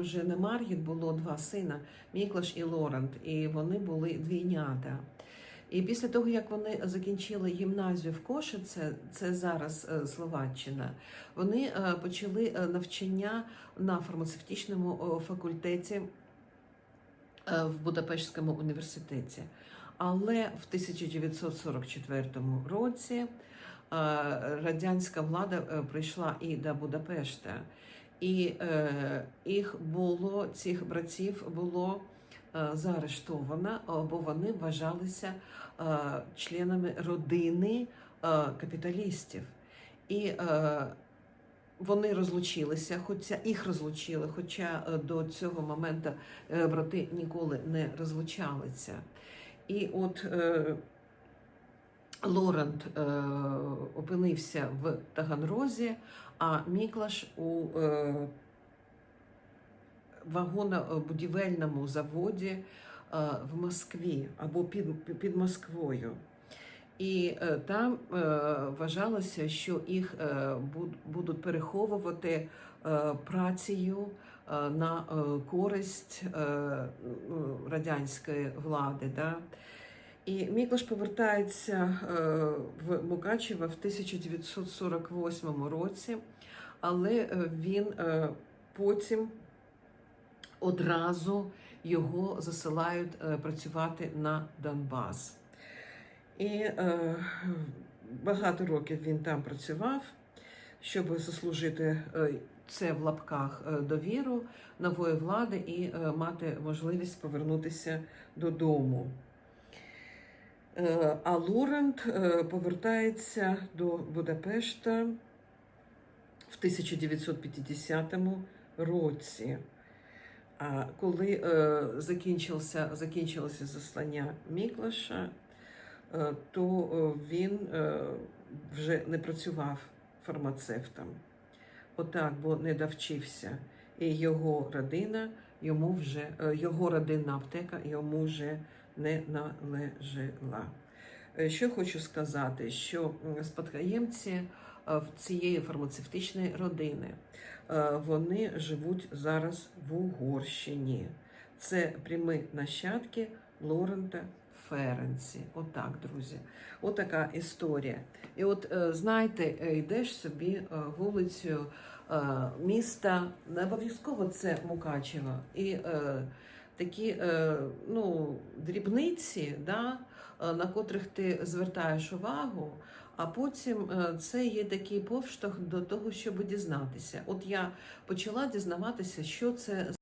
Вже не Маргіт було два сина Міклаш і Лорент, і вони були двійнята. І після того, як вони закінчили гімназію в Кошице, це зараз е, Словаччина, вони е, почали е, навчання на фармацевтичному факультеті в Будапештському університеті. Але в 1944 році радянська влада прийшла і до Будапешта. І е, їх було, цих братів було е, заарештовано, бо вони вважалися е, членами родини е, капіталістів. І е, вони розлучилися, хоча їх розлучили, хоча е, до цього моменту е, брати ніколи не розлучалися. І от е, Лорент е, опинився в Таганрозі, а Міклаш у е, вагонобудівельному заводі е, в Москві або під, під Москвою. І е, там е, вважалося, що їх е, буд- будуть переховувати е, працею е, на е, користь е, радянської влади. Да? І Міклаш повертається е, в Мукачево в 1948 році, але е, він е, потім одразу його засилають працювати на Донбас. І багато років він там працював, щоб заслужити це в лапках довіру нової влади і мати можливість повернутися додому. Е, А Лорент е, повертається до Будапешта в 1950 році. А коли е, закінчився, закінчилося заслання Міклаша, то він вже не працював фармацевтом. Отак, бо не довчився. І його родина йому вже його родинна аптека йому вже не належала. Е, Що хочу сказати, що спадкоємці е, цієї фармацевтичної родини е, вони живуть зараз в Угорщині. Це прямі нащадки Лорента Ференці. Отак, друзі. Отака історія. І от знаєте, йдеш собі вулицею міста, не обов'язково це Мукачево. І такі е, ну, дрібниці, да, е, на котрих ти звертаєш увагу, а потім е, це є такий повштовх до того, щоб дізнатися. От я почала дізнаватися, що це